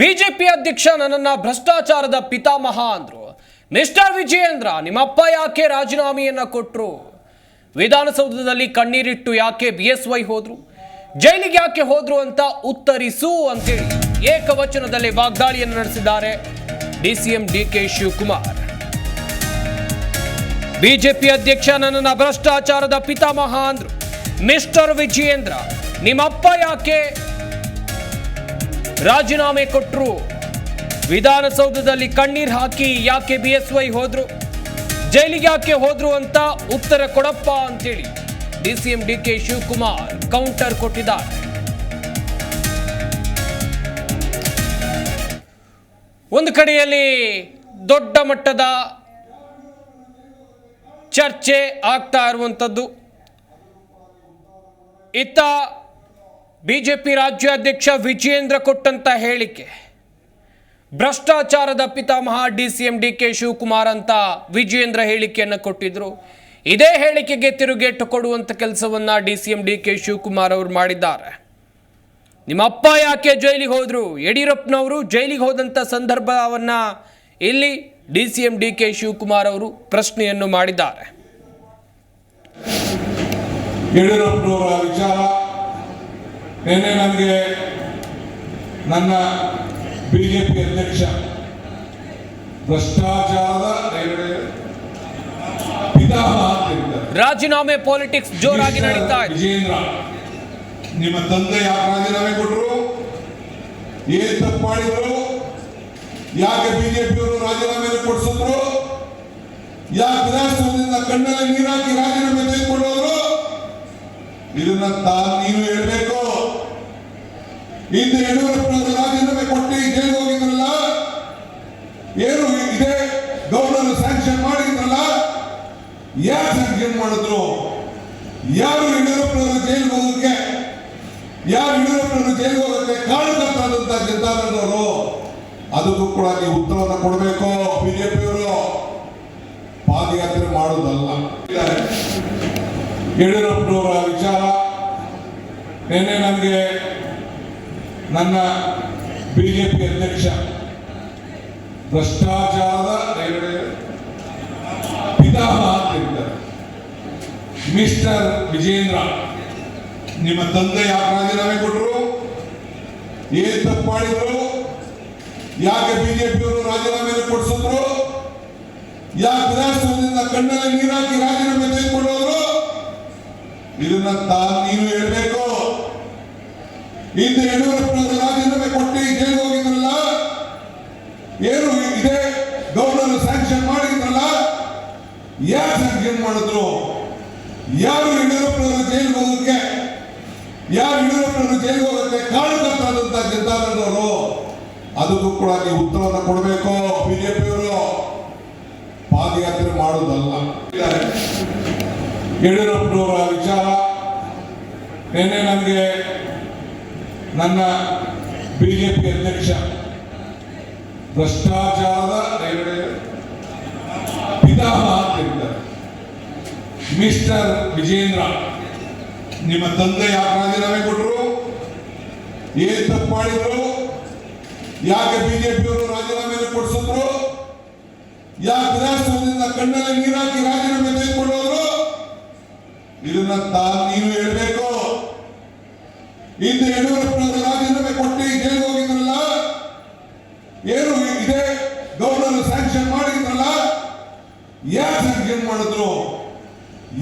BJP ಅಧ್ಯಕ್ಷ ನನ್ನನ್ನ ಭ್ರಷ್ಟಾಚಾರದ ಪಿತಾಮಹ ಅಂದ್ರು. ಮಿಸ್ಟರ್ ವಿಜಯೇಂದ್ರ, ನಿಮ್ಮಪ್ಪ ಯಾಕೆ ರಾಜೀನಾಮೆಯನ್ನ ಕೊಟ್ರು? ವಿಧಾನಸೌಧದಲ್ಲಿ ಕಣ್ಣೀರಿಟ್ಟು ಯಾಕೆ ಬಿ ಎಸ್ ವೈ ಹೋದ್ರು? ಜೈಲಿಗೆ ಯಾಕೆ ಹೋದ್ರು ಅಂತ ಉತ್ತರಿಸು ಅಂತೇಳಿ ಏಕವಚನದಲ್ಲಿ ವಾಗ್ದಾಳಿಯನ್ನು ನಡೆಸಿದ್ದಾರೆ DCM D K Shivakumar. BJP ಅಧ್ಯಕ್ಷ ನನ್ನನ್ನ ಭ್ರಷ್ಟಾಚಾರದ ಪಿತಾಮಹ ಅಂದ್ರು. ಮಿಸ್ಟರ್ ವಿಜಯೇಂದ್ರ, ನಿಮ್ಮಪ್ಪ ಯಾಕೆ ರಾಜೀನಾಮೆ ಕೊಟ್ಟರು ವಿಧಾನಸೌಧದಲ್ಲಿ ಕಣ್ಣೀರ್ ಹಾಕಿ ಯಾಕೆ ಬಿ ಎಸ್ ವೈ ಹೋದ್ರು? ಜೈಲಿಗೆ ಯಾಕೆ ಹೋದ್ರು ಅಂತ ಉತ್ತರ ಕೊಡಪ್ಪ ಅಂತೇಳಿ D C M D K Shivakumar counter ಕೊಟ್ಟಿದ್ದಾರೆ. ಒಂದು ಕಡೆಯಲ್ಲಿ ದೊಡ್ಡ ಮಟ್ಟದ ಚರ್ಚೆ ಆಗ್ತಾ ಇರುವಂಥದ್ದು ಇತ್ತ ಬಿಜೆಪಿ ರಾಜ್ಯಾಧ್ಯಕ್ಷ ವಿಜಯೇಂದ್ರ ಕೊಟ್ಟಂಥ ಹೇಳಿಕೆ. ಭ್ರಷ್ಟಾಚಾರದ ಪಿತಾಮಹ D C M D K Shivakumar ಅಂತ ವಿಜಯೇಂದ್ರ ಹೇಳಿಕೆಯನ್ನು ಕೊಟ್ಟಿದ್ರು. ಇದೇ ಹೇಳಿಕೆಗೆ ತಿರುಗೇಟು ಕೊಡುವಂತ ಕೆಲಸವನ್ನ D C M D K Shivakumar ಅವರು ಮಾಡಿದ್ದಾರೆ. ನಿಮ್ಮಪ್ಪ ಯಾಕೆ ಜೈಲಿಗೆ ಹೋದರು? ಯಡಿಯೂರಪ್ಪನವರು ಜೈಲಿಗೆ ಹೋದಂಥ ಸಂದರ್ಭವನ್ನ ಇಲ್ಲಿ D C M D K Shivakumar ಅವರು ಪ್ರಶ್ನೆಯನ್ನು ಮಾಡಿದ್ದಾರೆ. ಯಡಿಯೂರಪ್ಪನವರ ವಿಚಾರ ನಿನ್ನೆ ನನಗೆ ನನ್ನ ಬಿಜೆಪಿ ಅಧ್ಯಕ್ಷ ಭ್ರಷ್ಟಾಚಾರದ ಪಿತಾಮಹ ಅಂತ ಹೇಳಿದ್ದಾರೆ. ರಾಜೀನಾಮೆ ಪಾಲಿಟಿಕ್ಸ್ ಜೋರಾಗಿ ನಡೀತಾ ಇದೆ. ವಿಜೇಂದ್ರ ನಿಮ್ಮ ತಂದೆ ಯಾಕೆ ರಾಜೀನಾಮೆ ಕೊಟ್ಟರು ಏನ್ ತಪ್ಪು ಮಾಡಿದ್ರು? ಯಾಕೆ ಬಿಜೆಪಿಯವರು ರಾಜೀನಾಮೆ ಕೊಡಿಸಿದ್ರು? ಯಾಕೆ ವಿಧಾನಸೌಧದಿಂದ ಕಣ್ಣಲ್ಲಿ ನೀರಾಕಿ ರಾಜೀನಾಮೆ ತೆಗೆದುಕೊಂಡವರು ಇದನ್ನ ತಾ ನೀನು ಹೇಳ್ಬೇಕು. ಇಂದು ಯಡಿಯೂರಪ್ಪನವರು ರಾಜೀನಾಮೆ ಕೊಟ್ಟು ಜೈಲಿಗೆ ಹೋಗಿದ್ರಲ್ಲ? ಏನು ಇದೆ? ಗೌರ್ನರ್ ಸ್ಯಾಂಕ್ಷನ್ ಮಾಡಿದ್ರಲ್ಲ? ಯಾರು ಸ್ಯಾಂಕ್ಷನ್ ಮಾಡಿದ್ರು? ಯಾರು ಯಡಿಯೂರಪ್ಪನವರು ಜೈಲಿಗೆ ಹೋಗೋಕ್ಕೆ ಯಾರು ಯಡಿಯೂರಪ್ಪನವರು ಜೈಲಿಗೆ ಹೋಗೋಕ್ಕೆ ಕಾರಣಕರ್ತಾದಂತ ಜನತಾದವರು ಅದಕ್ಕೂ ಕೂಡ ನೀವು ಉತ್ತರವನ್ನು ಕೊಡಬೇಕು, ಬಿಜೆಪಿಯವರು. ಪಾದಯಾತ್ರೆ ಮಾಡೋದಲ್ಲ ಯಡಿಯೂರಪ್ಪನವರ ವಿಚಾರ. ನಿನ್ನೆ ನನಗೆ ನನ್ನ ಬಿಜೆಪಿ ಅಧ್ಯಕ್ಷ ಭ್ರಷ್ಟಾಚಾರದ ಪಿತಾಮಹ ಅಂತ ಹೇಳಿದ್ದಾರೆ ಮಿಸ್ಟರ್ ವಿಜೇಂದ್ರ, ನಿಮ್ಮ ತಂದೆ ಯಾಕೆ ರಾಜೀನಾಮೆ ಕೊಟ್ಟರು? ಏನ್ ತಪ್ಪು ಮಾಡಿದ್ರು? ಯಾಕೆ ಬಿಜೆಪಿಯವರು ರಾಜೀನಾಮೆ ಕೊಡಿಸಿದ್ರು? ಯಾಕೆ ವಿಧಾನಸೌಧದಿಂದ ಕಣ್ಣಲ್ಲಿ ನೀರಾಕಿ ರಾಜೀನಾಮೆ ತೆಗೆದುಕೊಂಡು ಇದನ್ನ ತಾನು ನೀನು ಹೇಳ್ಬೇಕು. ಇಂದು ಯಡಿಯೂರಪ್ಪನವರು ರಾಜೀನಾಮೆ ಕೊಟ್ಟು ಜೈಲು ಹೋಗಿದ್ರಲ್ಲ? ಏನು ಇದೆ ಗೌರ್ನರ್ ಸ್ಯಾಂಕ್ಷನ್ ಮಾಡಿದ್ರಲ್ಲ? ಯಾರು ಸ್ಯಾಂಕ್ಷನ್ ಮಾಡಿದ್ರು? ಯಾರು ಯಡಿಯೂರಪ್ಪನವರು ಜೈಲಿಗೆ ಹೋಗೋಕ್ಕೆ ಯಾರು ಯಡಿಯೂರಪ್ಪನವರು ಜೈಲಿಗೆ ಹೋಗೋಕ್ಕೆ ಕಾರಣಕರ್ತಾದಂತ ಜನತಾದಳದವರು? ಅದಕ್ಕೂ ಕೂಡ ನೀವು ಉತ್ತರವನ್ನು ಕೊಡಬೇಕು ಬಿಜೆಪಿಯವರು ಪಾದಯಾತ್ರೆ ಮಾಡುವುದಲ್ಲ. ಯಡಿಯೂರಪ್ಪನವರ ವಿಚಾರ. ನಿನ್ನೆ ನನಗೆ ನನ್ನ ಬಿಜೆಪಿ ಅಧ್ಯಕ್ಷ ಭ್ರಷ್ಟಾಚಾರದ ಪಿತಾಮಹ ಅಂತ ಹೇಳಿದ್ದಾರೆ ಮಿಸ್ಟರ್ ವಿಜೇಂದ್ರ, ನಿಮ್ಮ ತಂದೆ ಯಾಕೆ ರಾಜೀನಾಮೆ ಕೊಟ್ಟರು ಏನ್ ತಪ್ಪು ಮಾಡಿದ್ರು? ಯಾಕೆ ಬಿಜೆಪಿಯವರು ರಾಜೀನಾಮೆ ಕೊಡಿಸಿದ್ರು? ಯಾಕೆ ವಿಧಾನಸೌಧದಿಂದ ಕಣ್ಣಲ್ಲಿ ನೀರಾಕಿ ರಾಜೀನಾಮೆ ತೆಗೆದುಕೊಂಡವರು ಇದನ್ನ ತಾನು ನೀನು ಹೇಳಬೇಕು. ಇಂದು ಯಡಿಯೂರಪ್ಪನವರು ರಾಜೀನಾಮೆ ಕೊಟ್ಟು ಜೈಲಿಗೆ ಹೋಗಿದ್ರಲ್ಲ ಏನು ಇದೇ ಗೌರ್ನರ್ ಸ್ಯಾಂಕ್ಷನ್ ಮಾಡಿದ್ರಲ್ಲ ಯಾರು ಸ್ಯಾಂಕ್ಷನ್ ಮಾಡಿದ್ರು ಯಾರು ಯಡಿಯೂರಪ್ಪನವರು ಜೈಲಿಗೆ ಹೋಗೋಕ್ಕೆ